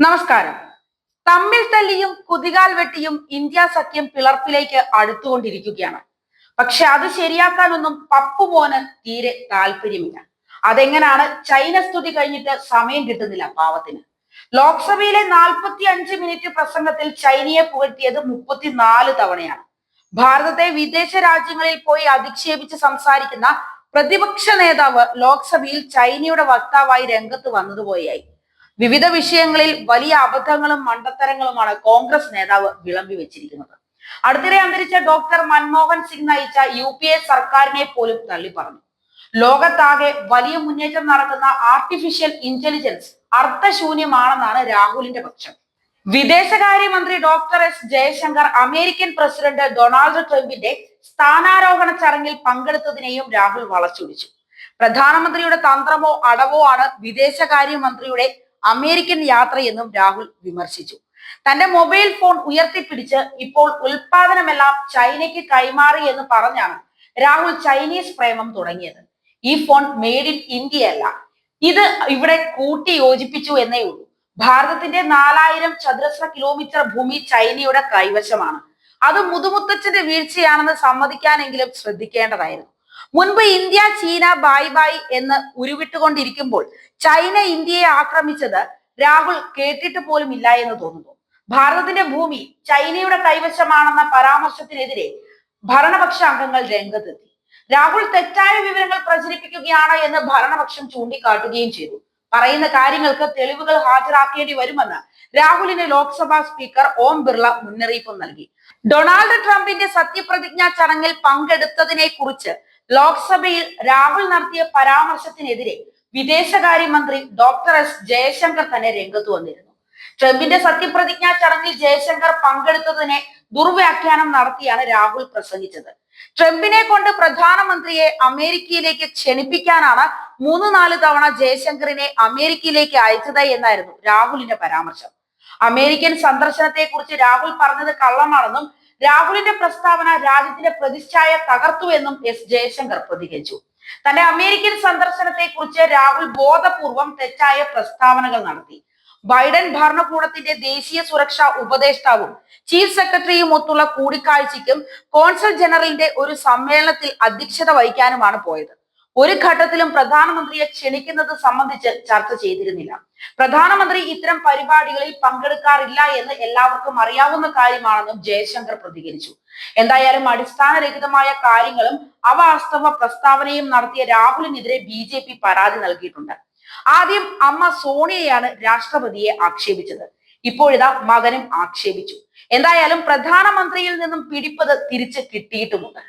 നമസ്കാരം. തമ്മിൽ തല്ലിയും കുതികാൽ വെട്ടിയും ഇന്ത്യ സഖ്യം പിളർപ്പിലേക്ക് അടുത്തുകൊണ്ടിരിക്കുകയാണ്. പക്ഷെ അത് ശരിയാക്കാനൊന്നും പപ്പു മോന് തീരെ താല്പര്യമില്ല. അതെങ്ങനാണ് ചൈന സ്തുതി കഴിഞ്ഞിട്ട് സമയം കിട്ടുന്നില്ല പാവത്തിന്. ലോക്സഭയിലെ നാൽപ്പത്തി അഞ്ച് മിനിറ്റ് പ്രസംഗത്തിൽ ചൈനയെ പുകഴ്ത്തിയത് മുപ്പത്തിനാല് തവണയാണ്. ഭാരതത്തെ വിദേശ രാജ്യങ്ങളിൽ പോയി അധിക്ഷേപിച്ച് സംസാരിക്കുന്ന പ്രതിപക്ഷ നേതാവ് ലോക്സഭയിൽ ചൈനയുടെ വക്താവായി രംഗത്ത് വന്നതുപോലെയായി വിവിധ വിഷയങ്ങളിൽ വലിയ അബദ്ധങ്ങളും മണ്ടത്തരങ്ങളുമാണ് കോൺഗ്രസ് നേതാവ് വിളമ്പി വെച്ചിരിക്കുന്നത്. അടുത്തിടെ അന്തരിച്ച ഡോക്ടർ മൻമോഹൻ സിംഗ് നയിച്ച യു പി എ സർക്കാരിനെ പോലും തള്ളി പറഞ്ഞു ലോകത്താകെ വലിയ മുന്നേറ്റം നടക്കുന്ന ആർട്ടിഫിഷ്യൽ ഇന്റലിജൻസ് അർത്ഥശൂന്യമാണെന്നാണ് രാഹുലിന്റെ പക്ഷം. വിദേശകാര്യമന്ത്രി doctor S Jaishankar American president Donald ട്രംപിന്റെ സ്ഥാനാരോഹണ ചടങ്ങിൽ പങ്കെടുത്തതിനെയും രാഹുൽ വളച്ചൊടിച്ചു. പ്രധാനമന്ത്രിയുടെ തന്ത്രമോ അടവോ ആണ് വിദേശകാര്യമന്ത്രിയുടെ അമേരിക്കൻ യാത്രയെന്നും രാഹുൽ വിമർശിച്ചു. തന്റെ മൊബൈൽ ഫോൺ ഉയർത്തിപ്പിടിച്ച് ഇപ്പോൾ ഉൽപാദനമെല്ലാം ചൈനയ്ക്ക് കൈമാറി എന്ന് പറഞ്ഞാണ് രാഹുൽ ചൈനീസ് പ്രേമം തുടങ്ങിയത്. ഈ ഫോൺ മെയ്ഡ് ഇൻ ഇന്ത്യ അല്ല. ഇത് ഇവിടെ കൂട്ടി യോജിപ്പിച്ചു എന്നേ ഉള്ളൂ. ഭാരതത്തിന്റെ നാലായിരം ചതുരശ്ര കിലോമീറ്റർ ഭൂമി ചൈനയുടെ കൈവശമാണ്. അത് മുതുമുത്തച്ഛന്റെ വീഴ്ചയാണെന്ന് സമ്മതിക്കാനെങ്കിലും ശ്രദ്ധിക്കേണ്ടതായിരുന്നു. മുൻപ് ഇന്ത്യ ചീന ബായ് ബായ് എന്ന് ഉരുവിട്ടുകൊണ്ടിരിക്കുമ്പോൾ ചൈന ഇന്ത്യയെ ആക്രമിച്ചത് രാഹുൽ കേട്ടിട്ട് പോലും ഇല്ല എന്ന് തോന്നുന്നു. ഭാരതത്തിന്റെ ഭൂമി ചൈനയുടെ കൈവശമാണെന്ന പരാമർശത്തിനെതിരെ ഭരണപക്ഷ അംഗങ്ങൾ രംഗത്തെത്തി. രാഹുൽ തെറ്റായ വിവരങ്ങൾ പ്രചരിപ്പിക്കുകയാണ് എന്ന് ഭരണപക്ഷം ചൂണ്ടിക്കാട്ടുകയും ചെയ്തു. പറയുന്ന കാര്യങ്ങൾക്ക് തെളിവുകൾ ഹാജരാക്കേണ്ടി വരുമെന്ന് രാഹുലിന് ലോക്സഭാ സ്പീക്കർ ഓം ബിർള മുന്നറിയിപ്പ് നൽകി. ഡൊണാൾഡ് ട്രംപിന്റെ സത്യപ്രതിജ്ഞാ ചടങ്ങിൽ പങ്കെടുത്തതിനെ കുറിച്ച് ലോക്സഭയിൽ രാഹുൽ നടത്തിയ പരാമർശത്തിനെതിരെ വിദേശകാര്യമന്ത്രി ഡോക്ടർ എസ് ജയശങ്കർ തന്നെ രംഗത്ത് വന്നിരുന്നു. ട്രംപിന്റെ സത്യപ്രതിജ്ഞാ ചടങ്ങിൽ ജയശങ്കർ പങ്കെടുത്തതിനെ ദുർവ്യാഖ്യാനം നടത്തിയാണ് രാഹുൽ പ്രസംഗിച്ചത്. ട്രംപിനെ കൊണ്ട് പ്രധാനമന്ത്രിയെ അമേരിക്കയിലേക്ക് ക്ഷണിപ്പിക്കാനാണ് മൂന്ന് നാല് തവണ ജയശങ്കറിനെ അമേരിക്കയിലേക്ക് അയച്ചത് എന്നായിരുന്നു രാഹുലിന്റെ പരാമർശം. അമേരിക്കൻ സന്ദർശനത്തെ കുറിച്ച് രാഹുൽ പറഞ്ഞത് കള്ളമാണെന്നും രാഹുലിന്റെ പ്രസ്താവന രാജ്യത്തിന്റെ പ്രതിച്ഛായ തകർത്തു എന്നും എസ് ജയശങ്കർ പ്രതികരിച്ചു. തന്റെ അമേരിക്കൻ സന്ദർശനത്തെ കുറിച്ച് രാഹുൽ ബോധപൂർവം തെറ്റായ പ്രസ്താവനകൾ നടത്തി. ബൈഡൻ ഭരണകൂടത്തിന്റെ ദേശീയ സുരക്ഷാ ഉപദേഷ്ടാവും ചീഫ് സെക്രട്ടറിയും ഒത്തുള്ള കൂടിക്കാഴ്ചയ്ക്കും കോൺസൽ ജനറലിന്റെ ഒരു സമ്മേളനത്തിൽ അധ്യക്ഷത വഹിക്കാനുമാണ് പോയത്. ഒരു ഘട്ടത്തിലും പ്രധാനമന്ത്രിയെ ക്ഷണിക്കുന്നത് സംബന്ധിച്ച് ചർച്ച ചെയ്തിരുന്നില്ല. പ്രധാനമന്ത്രി ഇത്തരം പരിപാടികളിൽ പങ്കെടുക്കാറില്ല എന്ന് എല്ലാവർക്കും അറിയാവുന്ന കാര്യമാണെന്നും ജയശങ്കർ പ്രതികരിച്ചു. എന്തായാലും അടിസ്ഥാനരഹിതമായ കാര്യങ്ങളും അവാസ്തവ പ്രസ്താവനയും നടത്തിയ രാഹുലിനെതിരെ ബി ജെ പി പരാതി നൽകിയിട്ടുണ്ട്. ആദ്യം അമ്മ സോണിയയാണ് രാഷ്ട്രപതിയെ ആക്ഷേപിച്ചത്. ഇപ്പോഴിതാ മകനും ആക്ഷേപിച്ചു. എന്തായാലും പ്രധാനമന്ത്രിയിൽ നിന്നും പിടിപ്പത് തിരിച്ച് കിട്ടിയിട്ടുമുണ്ട്.